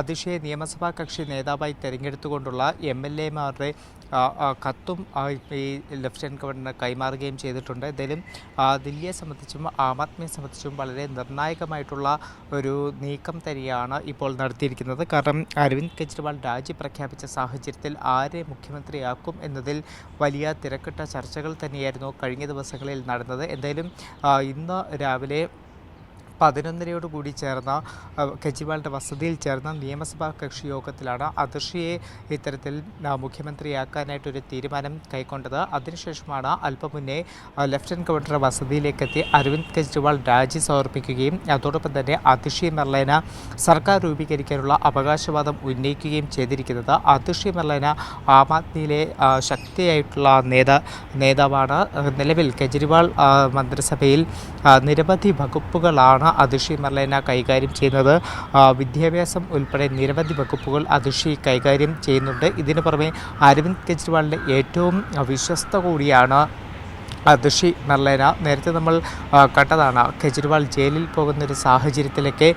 അതിഷയെ നിയമസഭാ കക്ഷി നേതാവായി തെരഞ്ഞെടുത്തുകൊണ്ടുള്ള എം എൽ എമാരുടെ കത്തും ഈ ലഫ്റ്റനന്റ് ഗവർണർ കൈമാറുകയും ചെയ്തിട്ടുണ്ട്. എന്തായാലും ദില്ലിയെ സംബന്ധിച്ചും ആം ആദ്മിയെ സംബന്ധിച്ചും വളരെ നിർണായകമായിട്ടുള്ള ഒരു നീക്കം തന്നെയാണ് ഇപ്പോൾ നടത്തിയിരിക്കുന്നത്. കാരണം അരവിന്ദ് കെജ്രിവാൾ രാജി പ്രഖ്യാപിച്ച സാഹചര്യത്തിൽ ആരെ മുഖ്യമന്ത്രിയാക്കും എന്നതിൽ വലിയ തിരക്കിട്ട ചർച്ചകൾ തന്നെയായിരുന്നു കഴിഞ്ഞ ദിവസങ്ങളിൽ നടന്നത്. എന്തായാലും ഇന്ന് രാവിലെ പതിനൊന്നരയോട് കൂടി ചേർന്ന കെജ്രിവാളിന്റെ വസതിയിൽ ചേർന്ന നിയമസഭാ കക്ഷി യോഗത്തിലാണ് അതിർഷിയെ ഇത്തരത്തിൽ മുഖ്യമന്ത്രിയാക്കാനായിട്ടൊരു തീരുമാനം കൈക്കൊണ്ടത്. അതിനുശേഷമാണ് അല്പം മുന്നേ ആ, ലഫ്റ്റനന്റ് ഗവർണറുടെ വസതിയിലേക്കെത്തി അരവിന്ദ് കെജ്രിവാൾ രാജി സമർപ്പിക്കുകയും അതോടൊപ്പം തന്നെ അതിഷി മെർലേന സർക്കാർ രൂപീകരിക്കാനുള്ള അവകാശവാദം ഉന്നയിക്കുകയും ചെയ്തിരിക്കുന്നത്. അതിഷി മെർലേന ആം ആദ്മിയിലെ ശക്തിയായിട്ടുള്ള നേതാ നേതാവാണ്. നിലവിൽ കെജ്രിവാൾ മന്ത്രിസഭയിൽ നിരവധി വകുപ്പുകളാണ് അതിഷി മെർലേന കൈകാര്യം ചെയ്യുന്നത്. വിദ്യാഭ്യാസം ഉൾപ്പെടെ നിരവധി വകുപ്പുകൾ അതിഷി കൈകാര്യം ചെയ്യുന്നുണ്ട്. ഇതിനു പുറമെ അരവിന്ദ് കെജ്രിവാളിന്റെ ഏറ്റവും വിശ്വസ്ത കൂടിയാണ് അതിഷി നർലേന നേരത്തെ നമ്മൾ കണ്ടതാണ് കെജ്രിവാൾ ജയിലിൽ പോകുന്ന ഒരു സാഹചര്യത്തിലേക്ക്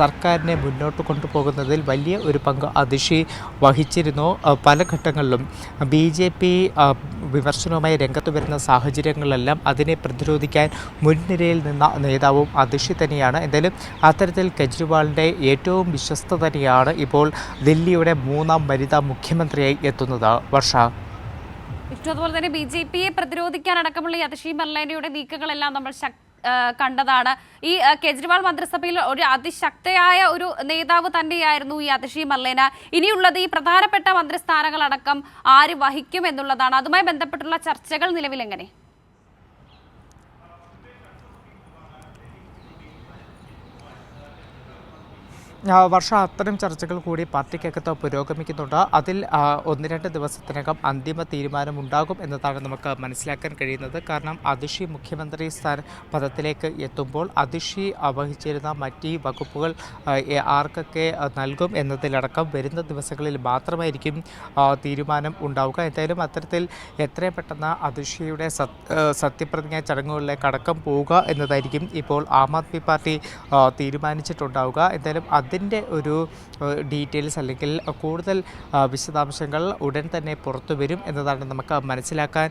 സർക്കാരിനെ മുന്നോട്ട് കൊണ്ടുപോകുന്നതിൽ വലിയ ഒരു പങ്ക് അതിഷി വഹിച്ചിരുന്നു പല ഘട്ടങ്ങളിലും. ബി ജെ പി വിമർശനവുമായി രംഗത്ത് വരുന്ന സാഹചര്യങ്ങളെല്ലാം അതിനെ പ്രതിരോധിക്കാൻ മുൻനിരയിൽ നിന്ന നേതാവും അതിഷി തന്നെയാണ്. എന്തായാലും അത്തരത്തിൽ കെജ്രിവാളിന്റെ ഏറ്റവും വിശ്വസ്ത തന്നെയാണ് ഇപ്പോൾ ദില്ലിയുടെ മൂന്നാം വനിതാ മുഖ്യമന്ത്രിയായി എത്തുന്നത്. വർഷ വിഷ്ണു അതുപോലെ തന്നെ ബി ജെ പിയെ പ്രതിരോധിക്കാൻ അടക്കമുള്ള ഈ അതിഷി മർലേനയുടെ നീക്കങ്ങളെല്ലാം നമ്മൾ കണ്ടതാണ്. ഈ കേജ്രിവാൾ മന്ത്രിസഭയിൽ ഒരു അതിശക്തയായ ഒരു നേതാവ് തന്നെയായിരുന്നു ഈ അതിഷി മർലേന ഇനിയുള്ളത് ഈ പ്രധാനപ്പെട്ട മന്ത്രിസ്ഥാനങ്ങളടക്കം ആര് വഹിക്കും എന്നുള്ളതാണ്. അതുമായി ബന്ധപ്പെട്ടുള്ള ചർച്ചകൾ നിലവിൽ എങ്ങനെ വർഷ അത്തരം ചർച്ചകൾ കൂടി പാർട്ടിക്കകത്ത് പുരോഗമിക്കുന്നുണ്ട്. അതിൽ ഒന്ന് രണ്ട് ദിവസത്തിനകം അന്തിമ തീരുമാനം ഉണ്ടാകും എന്നതാണ് നമുക്ക് മനസ്സിലാക്കാൻ കഴിയുന്നത്. കാരണം അതിഷി മുഖ്യമന്ത്രി സ്ഥാന പദത്തിലേക്ക് എത്തുമ്പോൾ അതിഷി വഹിച്ചിരുന്ന മറ്റ് വകുപ്പുകൾ ആർക്കൊക്കെ നൽകും എന്നതിലടക്കം വരുന്ന ദിവസങ്ങളിൽ മാത്രമായിരിക്കും തീരുമാനം ഉണ്ടാവുക. എന്തായാലും അത്തരത്തിൽ എത്രയും പെട്ടെന്ന് അതിഷിയുടെ സത്യപ്രതിജ്ഞാ ചടങ്ങുകളിലേക്ക് അടക്കം പോവുക എന്നതായിരിക്കും ഇപ്പോൾ ആം ആദ്മി പാർട്ടി തീരുമാനിച്ചിട്ടുണ്ടാവുക. എന്തായാലും അതിന്റെ ഒരു ഡീറ്റെയിൽസ് അല്ലെങ്കിൽ കൂടുതൽ വിശദാംശങ്ങൾ ഉടൻ തന്നെ പുറത്തു വരും എന്നതാണ് നമുക്ക് മനസ്സിലാക്കാൻ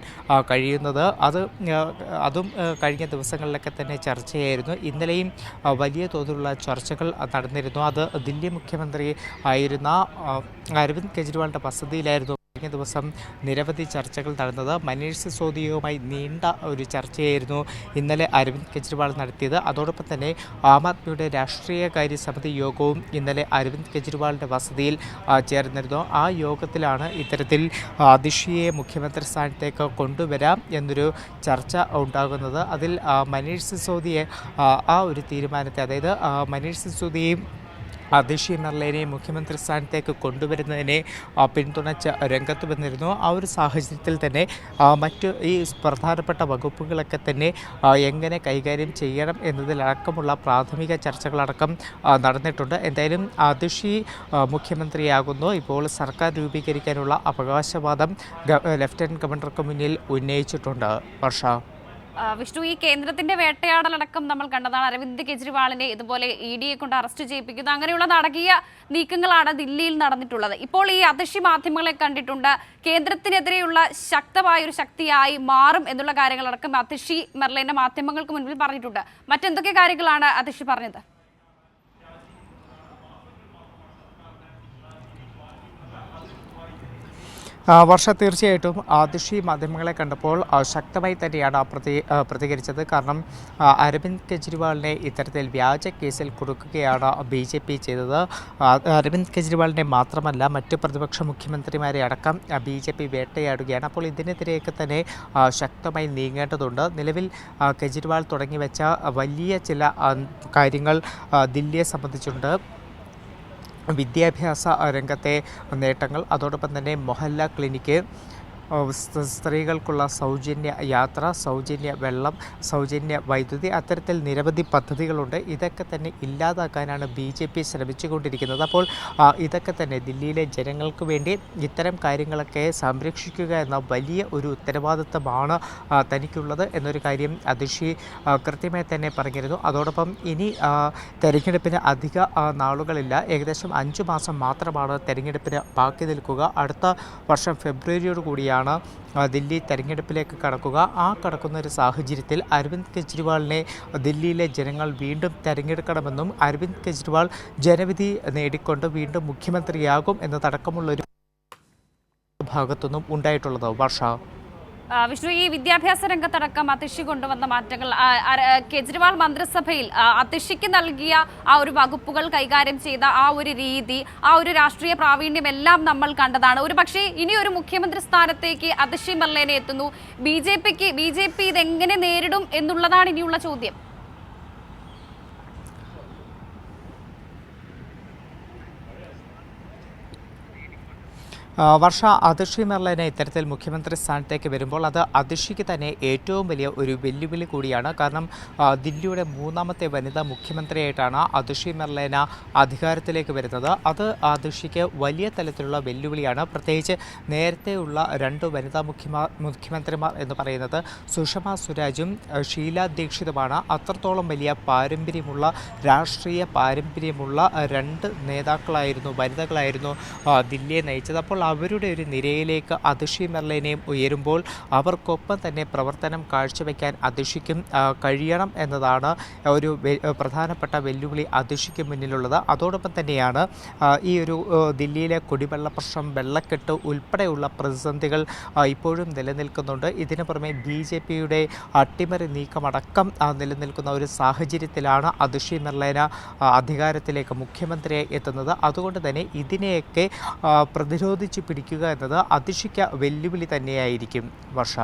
കഴിയുന്നത്. അത് അതും കഴിഞ്ഞ ദിവസങ്ങളിലൊക്കെ തന്നെ ചർച്ചയായിരുന്നു. ഇന്നലെയും വലിയ തോതിലുള്ള ചർച്ചകൾ നടന്നിരുന്നു. അത് ദില്ലി മുഖ്യമന്ത്രി ആയിരുന്ന അരവിന്ദ് കെജ്രിവാളിന്റെ വസതിയിലായിരുന്നു. കഴിഞ്ഞ ദിവസം നിരവധി ചർച്ചകൾ നടന്നത്. മനീഷ് സിസോദിയയുമായി നീണ്ട ഒരു ചർച്ചയായിരുന്നു ഇന്നലെ അരവിന്ദ് കെജ്രിവാൾ നടത്തിയത്. അതോടൊപ്പം തന്നെ ആം ആദ്മിയുടെ രാഷ്ട്രീയകാര്യ സമിതി യോഗവും ഇന്നലെ അരവിന്ദ് കെജ്രിവാളിന്റെ വസതിയിൽ ചേർന്നിരുന്നു. ആ യോഗത്തിലാണ് ഇത്തരത്തിൽ ദിഷിയെ മുഖ്യമന്ത്രി സ്ഥാനത്തേക്ക് കൊണ്ടുവരാം എന്നൊരു ചർച്ച ഉണ്ടാകുന്നത്. അതിൽ മനീഷ് സിസോദിയെ ആ ഒരു തീരുമാനത്തെ അതായത് മനീഷ് സിസോദിയെയും അതിഷി മെർലേനെ മുഖ്യമന്ത്രി സ്ഥാനത്തേക്ക് കൊണ്ടുവരുന്നതിനെ പിന്തുണച്ച് രംഗത്ത് വന്നിരുന്നു ആ ഒരു സാഹചര്യത്തിൽ തന്നെ മറ്റ് ഈ പ്രധാനപ്പെട്ട വകുപ്പുകളൊക്കെ തന്നെ എങ്ങനെ കൈകാര്യം ചെയ്യണം എന്നതിലടക്കമുള്ള പ്രാഥമിക ചർച്ചകളടക്കം നടന്നിട്ടുണ്ട്. എന്തായാലും അതിഷി മുഖ്യമന്ത്രിയാകുന്നു. ഇപ്പോൾ സർക്കാർ രൂപീകരിക്കാനുള്ള അവകാശവാദം ലെഫ്റ്റനന്റ് ഗവർണർക്ക് മുന്നിൽ ഉന്നയിച്ചിട്ടുണ്ട്. വർഷ വിഷ്ണു ഈ കേന്ദ്രത്തിന്റെ വേട്ടയാടലടക്കം നമ്മൾ കണ്ടതാണ്. അരവിന്ദ് കെജ്രിവാളിനെ ഇതുപോലെ ഇ ഡിയെ കൊണ്ട് അറസ്റ്റ് ചെയ്യിപ്പിക്കുന്നത് അങ്ങനെയുള്ള നടകീയ നീക്കങ്ങളാണ് ദില്ലിയിൽ നടന്നിട്ടുള്ളത്. ഇപ്പോൾ ഈ അതിഷി മാധ്യമങ്ങളെ കണ്ടിട്ടുണ്ട്. കേന്ദ്രത്തിനെതിരെയുള്ള ശക്തമായ ഒരു ശക്തിയായി മാറും എന്നുള്ള കാര്യങ്ങളടക്കം അതിഷി മെർലിന്റെ മാധ്യമങ്ങൾക്ക് മുൻപിൽ പറഞ്ഞിട്ടുണ്ട്. മറ്റെന്തൊക്കെ കാര്യങ്ങളാണ് അതിഷി പറഞ്ഞത്? വർഷ തീർച്ചയായിട്ടും ആദിഷി മാധ്യമങ്ങളെ കണ്ടപ്പോൾ ശക്തമായി തന്നെയാണ് പ്രതി പ്രതികരിച്ചത്. കാരണം അരവിന്ദ് കെജ്രിവാളിനെ ഇത്തരത്തിൽ വ്യാജ കേസിൽ കൊടുക്കുകയാണ് ബി ജെ പി ചെയ്തത്. അരവിന്ദ് കെജ്രിവാളിനെ മാത്രമല്ല മറ്റ് പ്രതിപക്ഷ മുഖ്യമന്ത്രിമാരെ അടക്കം ബി ജെ പി വേട്ടയാടുകയാണ്. അപ്പോൾ ഇതിനെതിരെയൊക്കെ തന്നെ ശക്തമായി നീങ്ങേണ്ടതുണ്ട്. നിലവിൽ കെജ്രിവാൾ തുടങ്ങി വെച്ച വലിയ ചില കാര്യങ്ങൾ ദില്ലിയെ സംബന്ധിച്ചുണ്ട്. വിദ്യാഭ്യാസ രംഗത്തെ നേട്ടങ്ങൾ. അതോടൊപ്പം തന്നെ മൊഹല്ല ക്ലിനിക്ക് സ്ത്രീകൾക്കുള്ള സൗജന്യ യാത്ര സൗജന്യ വെള്ളം സൗജന്യ വൈദ്യുതി അത്തരത്തിൽ നിരവധി പദ്ധതികളുണ്ട്. ഇതൊക്കെ തന്നെ ഇല്ലാതാക്കാനാണ് ബി ജെ പി ശ്രമിച്ചുകൊണ്ടിരിക്കുന്നത്. അപ്പോൾ ഇതൊക്കെ തന്നെ ദില്ലിയിലെ ജനങ്ങൾക്ക് വേണ്ടി ഇത്തരം കാര്യങ്ങളൊക്കെ സംരക്ഷിക്കുക എന്ന വലിയ ഒരു ഉത്തരവാദിത്തമാണ് തനിക്കുള്ളത് എന്നൊരു കാര്യം അതിഷി കൃത്യമായി തന്നെ പറഞ്ഞിരുന്നു. അതോടൊപ്പം ഇനി തെരഞ്ഞെടുപ്പിന് അധിക നാളുകളില്ല. ഏകദേശം അഞ്ച് മാസം മാത്രമാണ് തെരഞ്ഞെടുപ്പിന് ബാക്കി നിൽക്കുക. അടുത്ത വർഷം ഫെബ്രുവരിയോട് കൂടിയാണ് ആ, ദില്ലി തെരഞ്ഞെടുപ്പിലേക്ക് കടക്കുക. ആ കടക്കുന്ന ഒരു സാഹചര്യത്തിൽ അരവിന്ദ് കെജ്രിവാളിനെ ദില്ലിയിലെ ജനങ്ങൾ വീണ്ടും തെരഞ്ഞെടുക്കണമെന്നും അരവിന്ദ് കെജ്രിവാൾ ജനവിധി നേടിക്കൊണ്ട് വീണ്ടും മുഖ്യമന്ത്രിയാകും എന്നതടക്കമുള്ളൊരു ഭാഗത്തുനിന്നും ഉണ്ടായിട്ടുള്ളത് വർഷ വിഷ്ണു ഈ വിദ്യാഭ്യാസ രംഗത്തടക്കം അതിഷി കൊണ്ടുവന്ന മാറ്റങ്ങൾ കെജ്രിവാൾ മന്ത്രിസഭയിൽ അതിഷിക്ക് നൽകിയ ആ ഒരു വകുപ്പുകൾ കൈകാര്യം ചെയ്ത ആ ഒരു രീതി ആ ഒരു രാഷ്ട്രീയ പ്രാവീണ്യം എല്ലാം നമ്മൾ കണ്ടതാണ്. ഒരു പക്ഷേ ഇനി ഒരു മുഖ്യമന്ത്രി സ്ഥാനത്തേക്ക് അതിഷി മർലേനെ എത്തുന്നു. ബി ജെ പിക്ക് ബി ജെ പി ഇതെങ്ങനെ നേരിടും എന്നുള്ളതാണ് ഇനിയുള്ള ചോദ്യം. വർഷ അതിഷി മെർലനെ ഇത്തരത്തിൽ മുഖ്യമന്ത്രി സ്ഥാനത്തേക്ക് വരുമ്പോൾ അത് അതിഷിക്ക് തന്നെ ഏറ്റവും വലിയ ഒരു വെല്ലുവിളി കൂടിയാണ്. കാരണം ദില്ലിയുടെ മൂന്നാമത്തെ വനിതാ മുഖ്യമന്ത്രിയായിട്ടാണ് അതിഷി മെർലേന അധികാരത്തിലേക്ക് വരുന്നത്. അത് അതിഷിക്ക് വലിയ തലത്തിലുള്ള വെല്ലുവിളിയാണ്. പ്രത്യേകിച്ച് നേരത്തെയുള്ള രണ്ട് വനിതാ മുഖ്യമ മുഖ്യമന്ത്രിമാർ എന്ന് പറയുന്നത് സുഷമ സ്വരാജും ഷീല ദീക്ഷിതുമാണ്. അത്രത്തോളം വലിയ പാരമ്പര്യമുള്ള രാഷ്ട്രീയ പാരമ്പര്യമുള്ള രണ്ട് നേതാക്കളായിരുന്നു വനിതകളായിരുന്നു ദില്ലിയെ നയിച്ചത്. അപ്പോൾ അവരുടെ ഒരു നിരയിലേക്ക് അതിഷി മെർലേനെയും ഉയരുമ്പോൾ അവർക്കൊപ്പം തന്നെ പ്രവർത്തനം കാഴ്ചവെക്കാൻ അതിഷിക്കും കഴിയണം എന്നതാണ് ഒരു പ്രധാനപ്പെട്ട വെല്ലുവിളി അതിഷിക്ക് മുന്നിലുള്ളത്. അതോടൊപ്പം തന്നെയാണ് ഈ ഒരു ദില്ലിയിലെ കുടിവെള്ള പ്രശ്നം വെള്ളക്കെട്ട് ഉൾപ്പെടെയുള്ള പ്രതിസന്ധികൾ ഇപ്പോഴും നിലനിൽക്കുന്നുണ്ട്. ഇതിനു പുറമെ ബി ജെ പിയുടെ അട്ടിമറി നീക്കമടക്കം നിലനിൽക്കുന്ന ഒരു സാഹചര്യത്തിലാണ് അതിഷി മെർലേന അധികാരത്തിലേക്ക് മുഖ്യമന്ത്രിയായി എത്തുന്നത്. അതുകൊണ്ട് തന്നെ ഇതിനെയൊക്കെ ആ, പ്രതിരോധിച്ച് പിടിക്കുക എന്നത് അതിശിക്ക വെല്ലുവിളി തന്നെയായിരിക്കും. വർഷ.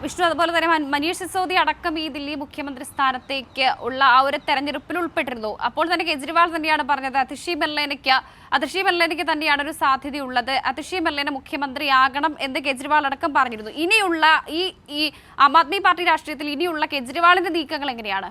വിഷ്ണു അതുപോലെ തന്നെ മനീഷ് സിസോദി അടക്കം ഈ ദില്ലി മുഖ്യമന്ത്രി സ്ഥാനത്തേക്ക് ഉള്ള ആ ഒരു തെരഞ്ഞെടുപ്പിൽ ഉൾപ്പെട്ടിരുന്നു. അപ്പോൾ തന്നെ കേജ്രിവാൾ തന്നെയാണ് പറഞ്ഞത് അതിഷി മെർലേനയ്ക്ക് അതിഷി മെർലേനയ്ക്ക് തന്നെയാണ് ഒരു സാധ്യതയുള്ളത്. അതിഷി മുഖ്യമന്ത്രി മുഖ്യമന്ത്രിയാകണം എന്ന് കേജ്രിവാൾ അടക്കം പറഞ്ഞിരുന്നു. ഇനിയുള്ള ഈ ഈ ആം ആദ്മി പാർട്ടി രാഷ്ട്രീയത്തിൽ ഇനിയുള്ള കേജ്രിവാളിന്റെ നീക്കങ്ങൾ എങ്ങനെയാണ്?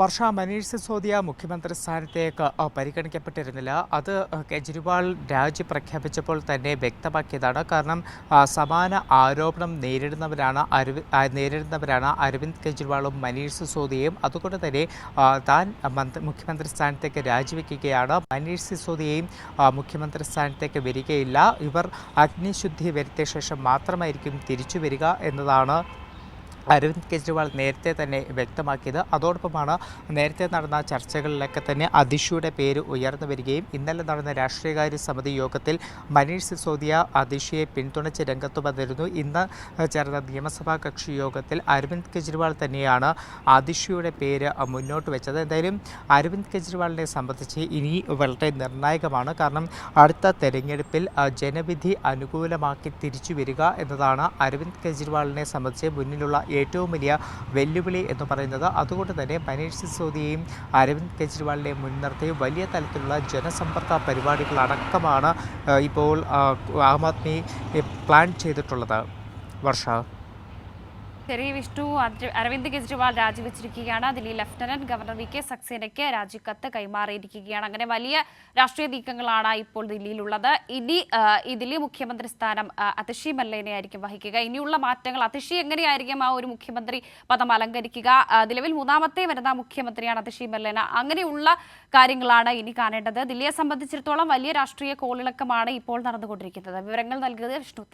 വർഷ മനീഷ് സിസോദിയ മുഖ്യമന്ത്രി സ്ഥാനത്തേക്ക് പരിഗണിക്കപ്പെട്ടിരുന്നില്ല. അത് കെജ്രിവാൾ രാജി പ്രഖ്യാപിച്ചപ്പോൾ തന്നെ വ്യക്തമാക്കിയതാണ്. കാരണം സമാന ആരോപണം നേരിടുന്നവരാണ് അരവിന്ദ് നേരിടുന്നവരാണ് അരവിന്ദ് കെജ്രിവാളും മനീഷ് സിസോദിയയും. അതുകൊണ്ട് തന്നെ താൻ മന്ത്രി മുഖ്യമന്ത്രി സ്ഥാനത്തേക്ക് രാജിവെക്കുകയാണ്. മനീഷ് സിസോദിയയും മുഖ്യമന്ത്രി സ്ഥാനത്തേക്ക് വരികയില്ല. ഇവർ അഗ്നിശുദ്ധി വരുത്തിയ ശേഷം മാത്രമായിരിക്കും തിരിച്ചു വരിക എന്നതാണ് അരവിന്ദ് കെജ്രിവാൾ നേരത്തെ തന്നെ വ്യക്തമാക്കിയത്. അതോടൊപ്പമാണ് നേരത്തെ നടന്ന ചർച്ചകളിലൊക്കെ തന്നെ അതിഷിയുടെ പേര് ഉയർന്നു വരികയും ഇന്നലെ നടന്ന രാഷ്ട്രീയകാര്യ സമിതി യോഗത്തിൽ മനീഷ് സിസോദിയ അതിഷിയെ പിന്തുണച്ച് രംഗത്ത് വന്നിരുന്നു. ഇന്ന് ചേർന്ന നിയമസഭാ കക്ഷി യോഗത്തിൽ അരവിന്ദ് കെജ്രിവാൾ തന്നെയാണ് അതിഷിയുടെ പേര് മുന്നോട്ട് വെച്ചത്. എന്തായാലും അരവിന്ദ് കെജ്രിവാളിനെ സംബന്ധിച്ച് ഇനി വളരെ നിർണായകമാണ്. കാരണം അടുത്ത തെരഞ്ഞെടുപ്പിൽ ജനവിധി അനുകൂലമാക്കി തിരിച്ചു വരിക എന്നതാണ് അരവിന്ദ് കെജ്രിവാളിനെ സംബന്ധിച്ച് മുന്നിലുള്ള ഏറ്റവും വലിയ വെല്ലുവിളി എന്ന് പറയുന്നത് അതുകൊണ്ട് തന്നെ മനീഷ് സിസോദിയെയും അരവിന്ദ് കെജ്രിവാളിനെയും മുൻനിർത്തി വലിയ തലത്തിലുള്ള ജനസമ്പർക്ക പരിപാടികളടക്കമാണ് ഇപ്പോൾ ആ, ആദ്മി പ്ലാൻ ചെയ്തിട്ടുള്ളത്. വർഷ ശരി Vishnu Arvind Kejriwal രാജിവെച്ചിരിക്കുകയാണ്. Delhi lieutenant governor V K സക്സേനയ്ക്ക് രാജിക്കത്ത് കൈമാറിയിരിക്കുകയാണ്. അങ്ങനെ വലിയ രാഷ്ട്രീയ നീക്കങ്ങളാണ് ഇപ്പോൾ ദില്ലിയിലുള്ളത്. ഇനി ഇതിൽ മുഖ്യമന്ത്രി സ്ഥാനം അതിഷി മല്ലേനെ ആയിരിക്കും വഹിക്കുക. ഇനിയുള്ള മാറ്റങ്ങൾ അതിഷി എങ്ങനെയായിരിക്കും ആ ഒരു മുഖ്യമന്ത്രി പദം അലങ്കരിക്കുക? നിലവിൽ മൂന്നാമത്തെ വനിതാ മുഖ്യമന്ത്രിയാണ് അതിഷി മല്ലേന. അങ്ങനെയുള്ള കാര്യങ്ങളാണ് ഇനി കാണേണ്ടത്. ദില്ലിയെ സംബന്ധിച്ചിടത്തോളം വലിയ രാഷ്ട്രീയ കോളിളക്കമാണ് ഇപ്പോൾ നടന്നുകൊണ്ടിരിക്കുന്നത്. വിവരങ്ങൾ നൽകിയത് വിഷ്ണു